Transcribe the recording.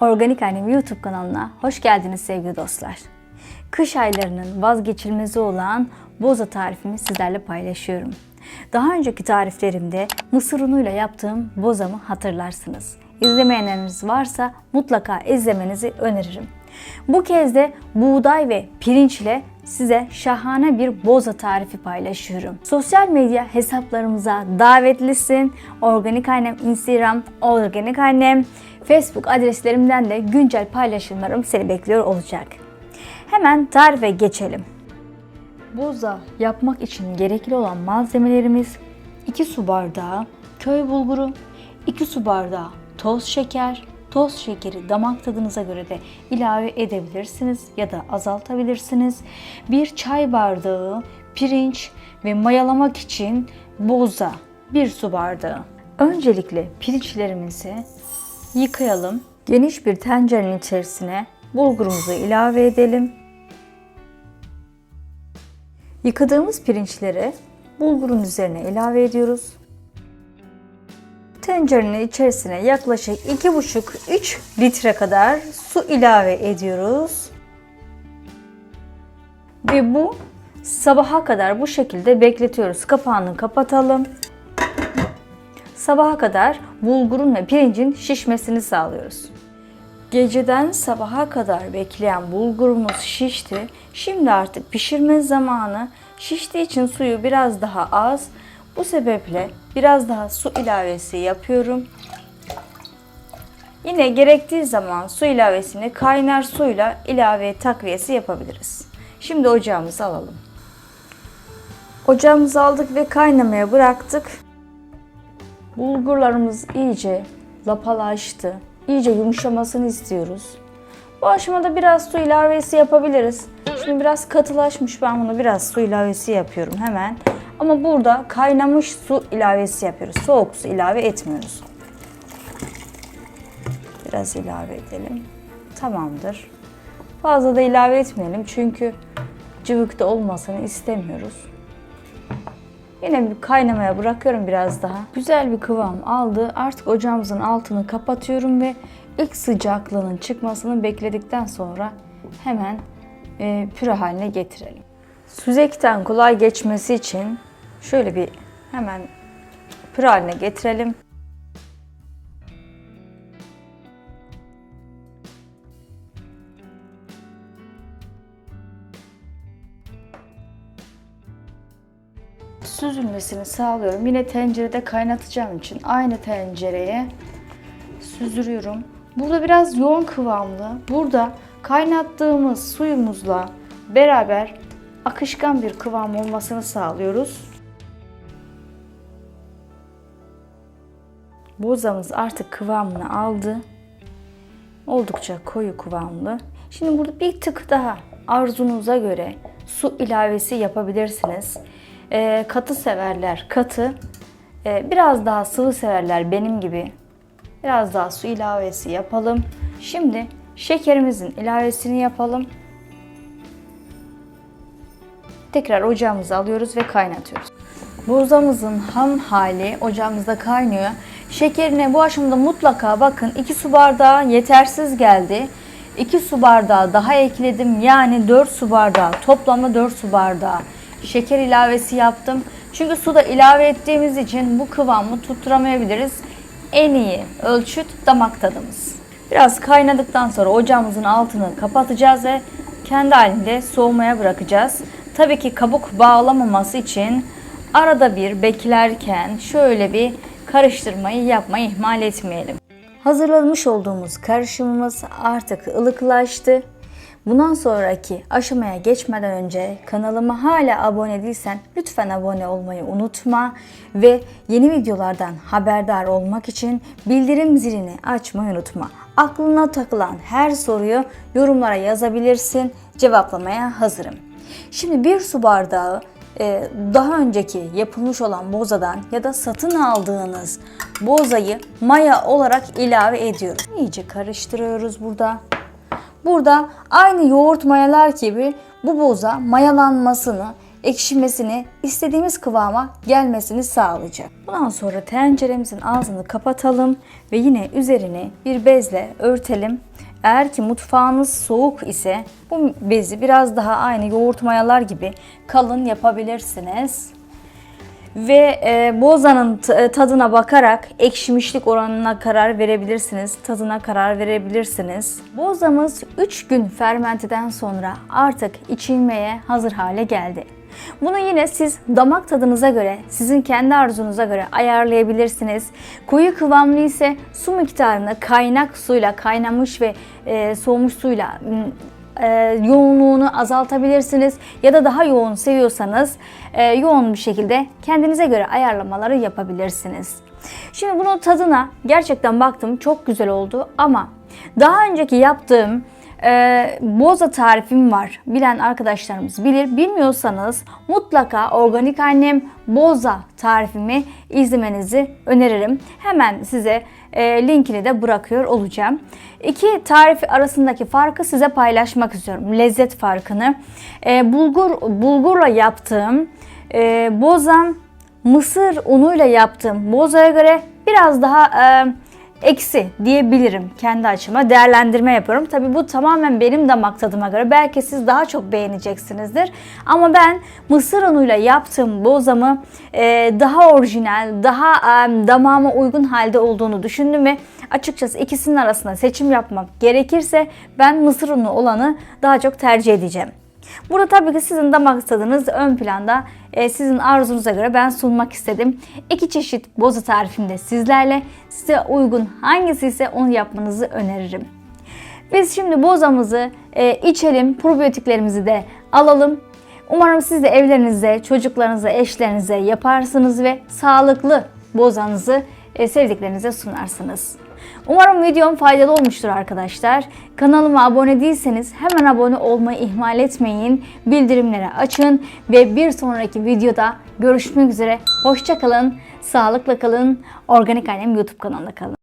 Organik Annem YouTube kanalına hoş geldiniz sevgili dostlar. Kış aylarının vazgeçilmezi olan boza tarifimi sizlerle paylaşıyorum. Daha önceki tariflerimde mısır unuyla yaptığım bozamı hatırlarsınız. İzlemeyenleriniz varsa mutlaka izlemenizi öneririm. Bu kez de buğday ve pirinç ile size şahane bir boza tarifi paylaşıyorum. Sosyal medya hesaplarımıza davetlisin. Organik Annem Instagram, Organik Annem, Facebook adreslerimden de güncel paylaşımlarım seni bekliyor olacak. Hemen tarife geçelim. Boza yapmak için gerekli olan malzemelerimiz 2 su bardağı köy bulguru, 2 su bardağı toz şeker, toz şekeri damak tadınıza göre de ilave edebilirsiniz ya da azaltabilirsiniz. 1 çay bardağı pirinç ve mayalamak için boza 1 su bardağı. Öncelikle pirinçlerimizi yıkayalım. Geniş bir tencerenin içerisine bulgurumuzu ilave edelim. Yıkadığımız pirinçleri bulgurun üzerine ilave ediyoruz. Tencerenin içerisine yaklaşık 2,5-3 litre kadar su ilave ediyoruz. Ve bu sabaha kadar bu şekilde bekletiyoruz. Kapağını kapatalım. Sabaha kadar bulgurun ve pirincin şişmesini sağlıyoruz. Geceden sabaha kadar bekleyen bulgurumuz şişti. Şimdi artık pişirme zamanı. Şiştiği için suyu biraz daha az. Bu sebeple biraz daha su ilavesi yapıyorum. Yine gerektiği zaman su ilavesini kaynar suyla ilave takviyesi yapabiliriz. Şimdi ocağımızı alalım. Ocağımızı aldık ve kaynamaya bıraktık. Bulgurlarımız iyice lapalaştı. İyice yumuşamasını istiyoruz. Bu aşamada biraz su ilavesi yapabiliriz. Şimdi biraz katılaşmış. Ben bunu biraz su ilavesi yapıyorum hemen. Ama burada kaynamış su ilavesi yapıyoruz. Soğuk su ilave etmiyoruz. Biraz ilave edelim. Tamamdır. Fazla da ilave etmeyelim çünkü cıvıkta olmasını istemiyoruz. Yine bir kaynamaya bırakıyorum biraz daha. Güzel bir kıvam aldı. Artık ocağımızın altını kapatıyorum ve ilk sıcaklığının çıkmasını bekledikten sonra hemen e, püre haline getirelim. Süzekten kolay geçmesi için şöyle bir hemen püre haline getirelim. Süzülmesini sağlıyorum. Yine tencerede kaynatacağım için aynı tencereye süzülüyorum. Burada biraz yoğun kıvamlı. Burada kaynattığımız suyumuzla beraber akışkan bir kıvam olmasını sağlıyoruz. Bozamız artık kıvamını aldı. Oldukça koyu kıvamlı. Şimdi burada bir tık daha arzunuza göre su ilavesi yapabilirsiniz. E, katı severler katı, e, biraz daha sıvı severler benim gibi. Biraz daha su ilavesi yapalım. Şimdi şekerimizin ilavesini yapalım. Tekrar ocağımıza alıyoruz ve kaynatıyoruz. Buzamızın ham hali ocağımızda kaynıyor. Şekerine bu aşamada mutlaka bakın 2 su bardağı yetersiz geldi. 2 su bardağı daha ekledim. Yani 4 su bardağı toplamda 4 su bardağı şeker ilavesi yaptım. Çünkü suda ilave ettiğimiz için bu kıvamı tutturamayabiliriz. En iyi ölçüt damak tadımız. Biraz kaynadıktan sonra ocağımızın altını kapatacağız ve kendi halinde soğumaya bırakacağız. Tabii ki kabuk bağlamaması için arada bir beklerken şöyle bir karıştırmayı yapmayı ihmal etmeyelim. Hazırlamış olduğumuz karışımımız artık ılıklaştı. Bundan sonraki aşamaya geçmeden önce kanalıma hala abone değilsen lütfen abone olmayı unutma ve yeni videolardan haberdar olmak için bildirim zilini açmayı unutma. Aklına takılan her soruyu yorumlara yazabilirsin. Cevaplamaya hazırım. Şimdi bir su bardağı e, daha önceki yapılmış olan bozadan ya da satın aldığınız bozayı maya olarak ilave ediyoruz. İyice karıştırıyoruz burada. Burada aynı yoğurt mayalar gibi bu boza mayalanmasını ekşimesini, istediğimiz kıvama gelmesini sağlayacak. Bundan sonra tenceremizin ağzını kapatalım ve yine üzerini bir bezle örtelim. Eğer ki mutfağınız soğuk ise bu bezi biraz daha aynı yoğurt mayalar gibi kalın yapabilirsiniz. Ve e, bozanın e, tadına bakarak ekşimişlik oranına karar verebilirsiniz. Tadına karar verebilirsiniz. Bozamız 3 gün fermenteden sonra artık içilmeye hazır hale geldi. Bunu yine siz damak tadınıza göre, sizin kendi arzunuza göre ayarlayabilirsiniz. Koyu kıvamlı ise su miktarını kaynak suyla, kaynamış ve e, soğumuş suyla e, yoğunluğunu azaltabilirsiniz ya da daha yoğun seviyorsanız e, yoğun bir şekilde kendinize göre ayarlamaları yapabilirsiniz. Şimdi bunun tadına gerçekten baktım çok güzel oldu ama daha önceki yaptığım e, boza tarifim var. Bilen arkadaşlarımız bilir. Bilmiyorsanız mutlaka organik annem boza tarifimi izlemenizi öneririm. Hemen size e, linkini de bırakıyor olacağım. İki tarifi arasındaki farkı size paylaşmak istiyorum. Lezzet farkını. E, bulgur bulgurla yaptığım e, bozam mısır unuyla yaptığım bozaya göre biraz daha e, eksi diyebilirim kendi açıma değerlendirme yapıyorum. Tabii bu tamamen benim damak tadıma göre. Belki siz daha çok beğeneceksinizdir. Ama ben mısır unuyla yaptığım bozamı e, daha orijinal, daha e, damağıma uygun halde olduğunu düşündüm ve açıkçası ikisinin arasında seçim yapmak gerekirse ben mısır unu olanı daha çok tercih edeceğim. Burada tabii ki sizin damak tadınız ön planda. E, sizin arzunuza göre ben sunmak istedim. İki çeşit boza tarifimde sizlerle. Size uygun hangisi ise onu yapmanızı öneririm. Biz şimdi bozamızı e, içelim, probiyotiklerimizi de alalım. Umarım siz de evlerinizde, çocuklarınıza, eşlerinize yaparsınız ve sağlıklı bozanızı e, sevdiklerinize sunarsınız. Umarım videom faydalı olmuştur arkadaşlar. Kanalıma abone değilseniz hemen abone olmayı ihmal etmeyin. Bildirimleri açın ve bir sonraki videoda görüşmek üzere. Hoşçakalın, sağlıkla kalın. Organik Annem YouTube kanalında kalın.